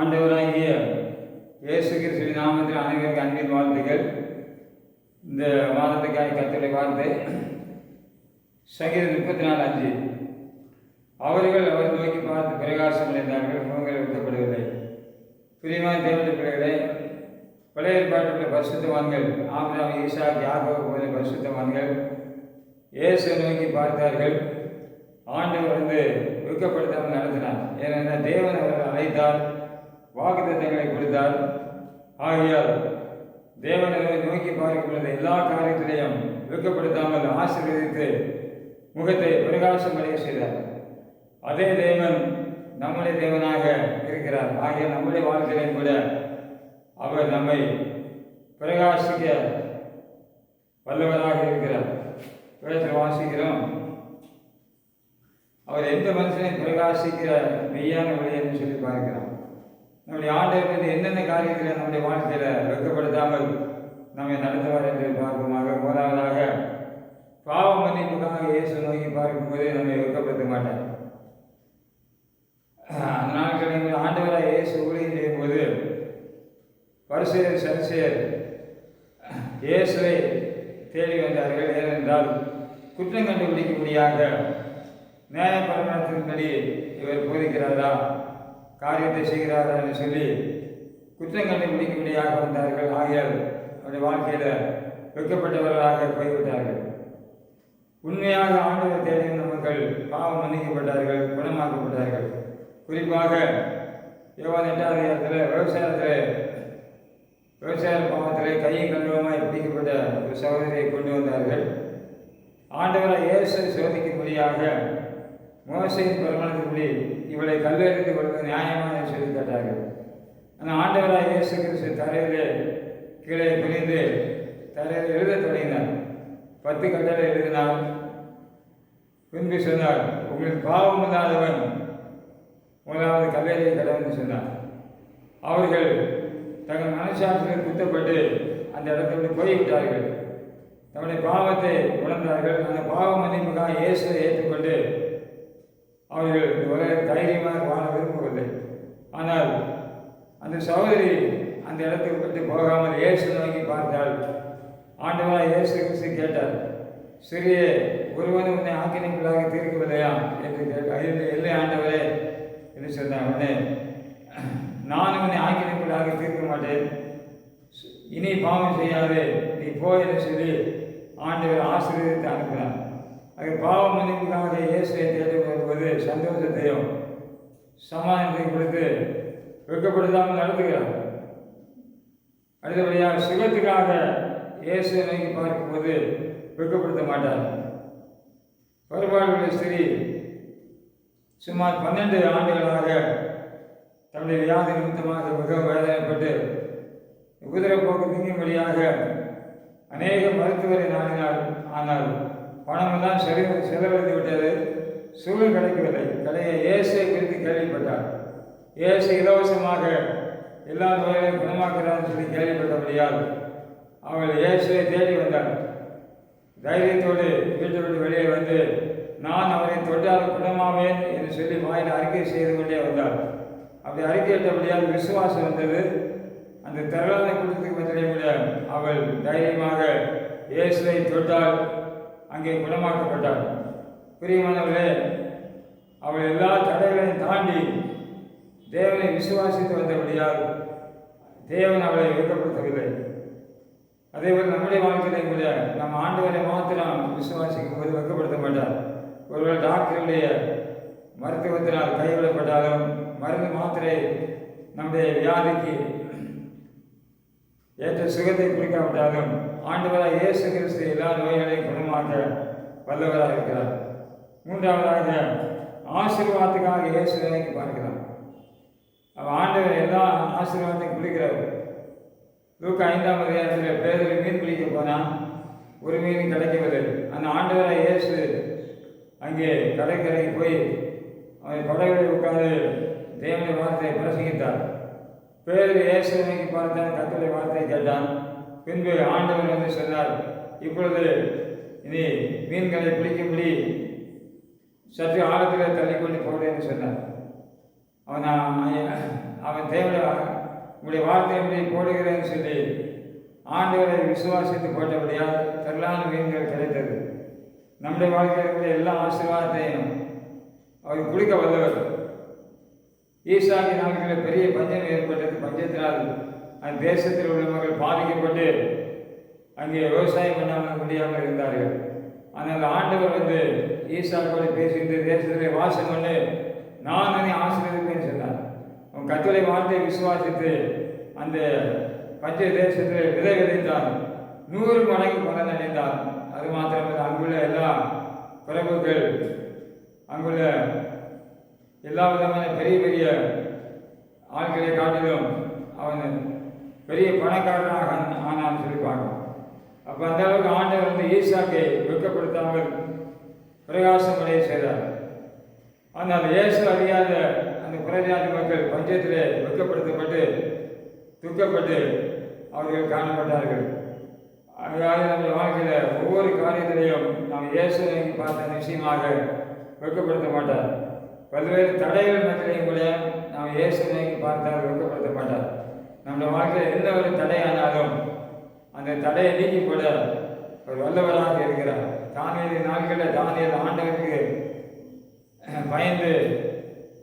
ஆண்டவராகிய இயேசு கிறிஸ்துவின் நாமத்தில் அனைவருக்கு அன்பின் வாழ்த்துகள். இந்த மாதத்துக்காக கத்தலை வார்த்தை சங்கீதம் முப்பத்தி நாலு அஞ்சு. அவர்கள் அவர் நோக்கி பார்த்து பிரகாசம் அடைந்தார்கள் முகங்கள் வைக்கப்படவில்லை பிரியமான தேவனுடைய பிள்ளைகளே பழைய ஏற்பாட்டுள்ள பரிசுத்தவான்கள் ஆபிரகாம் ஈசாக் யாகோபு போன்ற பரிசுத்தவான்கள் இயேசு நோக்கி பார்த்தார்கள். ஆண்டவர் வந்து வெட்கப்படுத்தாமல் நடத்தினார். ஏனென்றால் தேவன் அவர்கள் அழைத்தார். வாக்குத்தங்களை கொடுத்தார் ஆகையால் தேவனை நோக்கி பார்க்கும் எல்லா காரியத்திலையும் வெட்கப்படுத்தாமல் ஆசீர்வதித்து முகத்தை பிரகாசம் அடைய செய்தார். அதே தேவன் நம்முடைய தேவனாக இருக்கிறார். ஆகிய நம்முடைய வாழ்க்கையிலும் கூட அவர் நம்மை பிரகாசிக்க வல்லவராக இருக்கிறார். வேதத்தில் வாசிக்கிறோம். அவர் எந்த மனுஷனையும் பிரகாசிக்கிற மெய்யான வழி என்று சொல்லி பார்க்கிறார்? நம்முடைய ஆண்டவர் என்னென்ன காரியங்களை நம்முடைய வாழ்க்கையில் வெக்கப்படுத்தாமல் நம்மை நடத்துவார் என்று பார்ப்போமாக முதலாவதாக பாவ மன்னிப்புக்காக இயேசு நோக்கி பார்க்கும்போது நம்மை வெக்கப்படுத்த மாட்டார். அந்த நாட்களில் ஆண்டவராக இயேசு ஊழியம் செய்யும்போது பரிசெயர் சரிசெயர் இயேசுவை தேடி வந்தார்கள். ஏனென்றால் குற்றம் கண்டுபிடிக்கும்படியாக நியாய பரமத்தின்படி இவர் போதிக்கிறாரா? காரியத்தை செய்கிறார்கள் என்று சொல்லி குற்றங்களை முடிக்கும்படியாக வந்தார்கள் ஆகியால் அவருடைய வாழ்க்கையில் வைக்கப்பட்டவர்களாக போய்விட்டார்கள். உண்மையாக ஆண்டவர் தேடி மக்கள் பாவம் மன்னிக்கப்பட்டார்கள் குணமாக்கப்பட்டார்கள். குறிப்பாக யோவான் எட்டாவது இடத்துல விவசாயத்தில் விவசாய பாவத்தில் கையும் கழுவமாய் பிடிக்கப்பட்ட ஒரு சகோதரியை கொண்டு வந்தார்கள். ஆண்டவரை இயேசு சோதிக்கும்படியாக மோசையின் பிரமாணத்தின்படி இவளை கல்லெறிந்து கொடுத்து நியாயமாக சொல்லி கேட்டார்கள். ஆனால் ஆண்டவராக இயேசு கிறிஸ்து தரையிலே கீழே குனிந்து தரையில் எழுத தொடங்கினார். பத்து கட்டளை எழுதினார். பின்பு சொன்னார் உங்களுக்கு பாவம் இல்லாதவன் முதலாவது கல்லறையை கடவுன்னு சொன்னார். அவர்கள் தங்கள் மனசாட்சியில் குத்தப்பட்டு அந்த இடத்தை விட்டு போய்விட்டார்கள். தன்னுடைய பாவத்தை உணர்ந்தார்கள். அந்த பாவ மன்னிப்புக்காக இயேசுவை ஏற்றுக்கொண்டு அவர்கள் உலக தைரியமாக வாழ விரும்பவில்லை. ஆனால் அந்த சகோதரி அந்த இடத்துக்கு பற்றி போகாமல் இயேசு நோக்கி பார்த்தால் ஆண்டவராக இயேசு கிறிஸ்து கேட்டார் சிறிய ஒருவன் உன்னை ஆக்கினைக்குள்ளாக தீர்க்கவில்லையா? என்று கேட்க இல்லை ஆண்டவரே என்று சொன்னார் உடனே நான் உன்னை ஆக்கினைக்குள்ளாக தீர்க்க மாட்டேன் இனி பாவம் செய்யாது நீ போ என்று சொல்லி ஆண்டவர் ஆசீர்வதித்து அனுப்பினார். அது பாவ மன்னிப்புக்காக இயேசுவை தேடி வருவது சந்தோஷத்தையும் சமாதானத்தை கொடுத்து வெட்கப்படுத்தாமல் நடத்துகிறார். அடுத்தபடியாக சுகத்துக்காக இயேசுவை நோக்கி பார்க்கும்போது வெட்கப்படுத்த மாட்டார். பருபாடுள்ள ஸ்திரீ சுமார் பன்னெண்டு ஆண்டுகளாக தன்னுடைய வியாதி நிமித்தமாக மிகவும் வேதனைப்பட்டு குதிரைப்போக்கு திங்கும்படியாக அநேக மருத்துவரை நாடினார். ஆனார் பணமெல்லாம் செலவு செலவழித்து விட்டது. சூழல் கிடைக்கவில்லை. கடையை இயேசை குறித்து கேள்விப்பட்டார். இயேசு இலவசமாக எல்லா நோய்களையும் குணமாக்குறான்னு சொல்லி கேள்விப்பட்டபடியால் அவள் இயேசுவை தேடி வந்தார் தைரியத்தோடு வீட்டை விட்டு வெளியே வந்து நான் அவரை தொட்டால் குணமாவேன் என்று சொல்லி வாயில் அறிக்கை செய்து கொண்டே வந்தார் அப்படி அறிக்கையிட்டபடியால் விசுவாசம் வந்தது. அந்த திரளான குடும்பத்துக்கு பதிலே கூட அவள் தைரியமாக இயேசுவை தொட்டால் அங்கே குணமாக்கப்பட்டார். பிரியமானவர்களே அவள் எல்லா தடைகளையும் தாண்டி தேவனை விசுவாசித்து வந்தபடியால் தேவன் அவளை வெட்கப்படுத்தவில்லை அதேபோல் நம்முடைய வாழ்க்கையிலே கூட நம்ம ஆண்டவரை மாத்திரம் விசுவாசிக்கும் போது வெட்கப்படுத்த மாட்டார். ஒருவேளை டாக்டருடைய மருத்துவத்தினால் கைவிடப்பட்டாலும் மருந்து மாத்திரை நம்முடைய வியாதிக்கு ஏற்ற சுகத்தை குறிக்காவிட்டாலும் ஆண்டவராக இயேசு கிறிஸ்து எல்லா நோய்களையும் குணமாக்க வல்லவராக இருக்கிறார். மூன்றாவதாக ஆசீர்வாதத்துக்காக இயேசு நோக்கி பார்க்கிறார். அவர் ஆண்டவர் எல்லா ஆசீர்வாதத்தையும் குளிக்கிறவர் லூக்கு ஐந்தாம் அதிகாரத்தில் பேரில் மீன் பிடிக்க போனால் ஒரு மீன் கிடைக்கவில்லை அந்த ஆண்டவராக இயேசு அங்கே கடற்கரைக்கு போய் அவன் படகுகளை உட்கார்ந்து தேவனுடைய வார்த்தையை பிரசங்கித்தார். பேரில் இயேசு நோக்கி பார்த்தான் கத்தலை வார்த்தையை கேட்டான். பின்பு ஆண்டவன் வந்து சொன்னார் இப்பொழுது இனி மீன்களை பிடிக்கும்படி சற்று ஆழத்தில் தள்ளிக்கொண்டு போடு என்று சொன்னார். அவன் அவன் தேவையா உங்களுடைய எப்படி போடுகிறேன்னு சொல்லி ஆண்டவரை விசுவாசித்து போட்டபடியால் திரளான மீன்கள் கிடைத்தது. நம்முடைய வாழ்க்கையில் இருக்கிற எல்லா ஆசீர்வாதத்தையும் அவர் கொடுக்க வந்தவர் ஈசாக்கி நாட்களில் பெரிய பஞ்சம் ஏற்பட்டது. பஞ்சத்தினால் அந்த தேசத்தில் உள்ள மக்கள் பாதிக்கப்பட்டு அங்கே விவசாயம் பண்ணாமல் முடியாமல் இருந்தார்கள். ஆனால் ஆண்டவர் வந்து ஈசாக்கோடு பேசி இந்த தேசத்திலே வாசம் பண்ணு நான் அதை ஆசீர்வதிப்பேன்னு சொன்னார். உன் கத்தோலை வார்த்தையை விசுவாசித்து அந்த பஞ்ச தேசத்தில் விதை விதைத்தான் நூறு மடங்கு பலன் அடைந்தான் அது மாத்திரமல்ல அங்குள்ள எல்லா பிரபுக்கள் அங்குள்ள எல்லா விதமான பெரிய பெரிய ஆட்களை காட்டிலும் அவன் பெரிய பணக்காரனாக ஆனான்னு சொல்லி பார்க்கணும். அப்போ அந்த அளவுக்கு ஆண்டவர் வந்து ஈசாக்கை வெட்கப்படுத்தாமல் பிரகாசமடைய செய்தார். ஆனால் இயேசு அறியாத அந்த புறஜாதி மக்கள் பஞ்சத்திலே வெட்கப்படுத்தப்பட்டு துக்கப்பட்டு அவர்கள் காணப்பட்டார்கள். அதாவது நம்ம வாழ்க்கையில் ஒவ்வொரு காரியத்திலையும் நாம் இயேசுவை பார்த்த நிச்சயமாக வெட்கப்படுத்த மாட்டார். பல்வேறு தடைகள் மத்தியிலையும் கூட நாம் இயேசுவை பார்த்தால் வெட்கப்படுத்த மாட்டார். நம்ம வாழ்க்கையில் எந்த ஒரு தடையானாலும் அந்த தடையை நீக்கி கூட ஒரு வல்லவராக இருக்கிறார். தானியல் நாட்களில் தானியல் ஆண்டவருக்கு பயந்து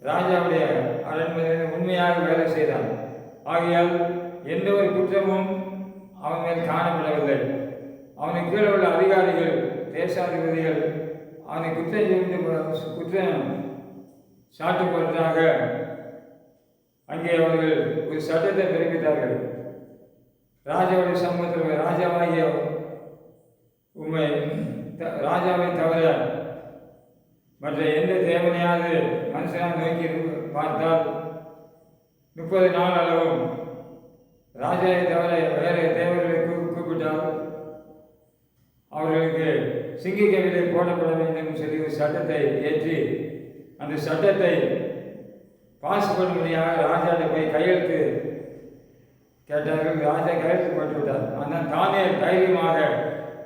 ராஜாவுடைய அரண்மனையில் உண்மையாக வேலை செய்தான் ஆகையால் எந்த ஒரு குற்றமும் அவன் மேல் காணப்படவில்லை. அவனுக்கு கீழே உள்ள அதிகாரிகள் தேசாதிபதிகள் அவனை குற்றம் செய்து குற்றம் சாட்டுப்படுறதாக அங்கே அவர்கள் ஒரு சட்டத்தை பிறப்பித்தார்கள். ராஜாவுடைய சமூகத்தில் ராஜாவாகிய உண்மை த- ராஜாவை தவிர மற்ற எந்த தேவனையாவது மனுஷனாக நோக்கி பார்த்தால் முப்பது நாள் அளவும் ராஜாவை தவிர வேறு தேவர்களை கூப்பிட்டால் அவர்களுக்கு சிங்கிக்கவிலை போடப்பட வேண்டும் சொல்லி ஒரு சட்டத்தை ஏற்றி அந்த சட்டத்தை பாஸ்போர்ட் வழியாக ராஜாட்ட போய் கையெழுத்து கேட்டார்கள். ராஜா கையெழுத்து போட்டு விட்டார் ஆனால் தானே தைரியமாக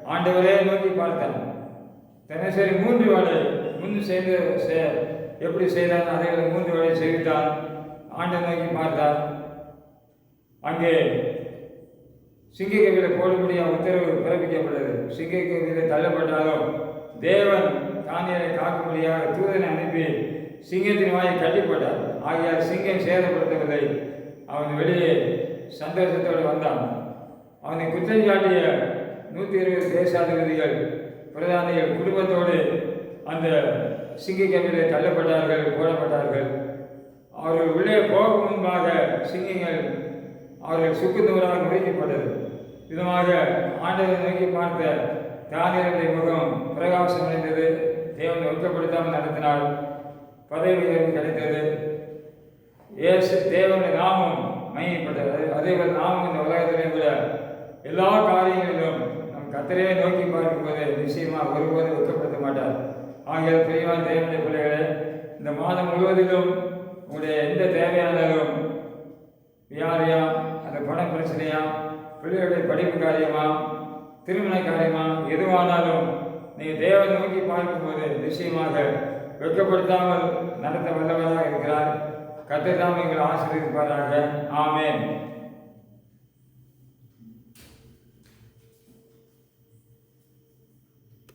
ஆண்டவரே நோக்கி பார்த்தான். தினசரி மூன்று வேலை முன் செய்து செ- எப்படி செய்தான் அதை மூன்று வேலை செய்தான் ஆண்டை நோக்கி பார்த்தார். அங்கே சிங்கக்கவில போடும்படியாக உத்தரவு பிறப்பிக்கப்பட்டது. சிங்கக்கவில தள்ளப்பட்டாலும் தேவன் தானியரை காக்கும்படியாக தூதனை அனுப்பி சிங்கத்தின் வாயை கட்டிப்பட்டார். ஆகியார் சிங்கம் சேதப்படுத்தவில்லை அவன் வெளியே சந்தோஷத்தோடு வந்தான். அவனை குற்றம் சாட்டிய நூற்றி இருபது தேசாதிபதிகள் பிரதானிகள் குடும்பத்தோடு அந்த சிங்கக்கவிலே தள்ளப்பட்டார்கள் போடப்பட்டார்கள். அவர்கள் உள்ளே போகும் முன்பாக சிங்கங்கள் அவர்கள் சுக்குநூறாக நுழைக்கப்பட்டது விதமாக ஆண்டவரை நோக்கி பார்த்த தானியருடைய முகம் பிரகாசம் அடைந்தது தேவனை வெட்கப்படுத்தாமல் நடத்தினார் பதவி உயர்வு கிடைத்தது. இயேசு தேவனுடைய நாமம் மையப்பட்டது அதே போல நாமம் இந்த உலகத்திலே கூட எல்லா காரியங்களிலும் நம் கத்தரையே நோக்கி பார்க்கும்போது நிச்சயமாக ஒருபோதும் ஒக்கப்படுத்த மாட்டார். ஆகிய பிரியமான தேவனுடைய பிள்ளைகளே இந்த மாதம் முழுவதிலும் உங்களுடைய எந்த தேவையானாலும் வியாதியா அந்த பண பிரச்சனையா பிள்ளைகளுடைய படிப்பு காரியமா திருமண காரியமா எதுவானாலும் நீங்கள் தேவனை நோக்கி பார்க்கும்போது நிச்சயமாக வெட்கப்படுத்தாமல் நடத்த வல்லவராக இருக்கிறார். கத்தர் தாம் எங்கள் ஆசீர்வதிப்பாராக. ஆமென்.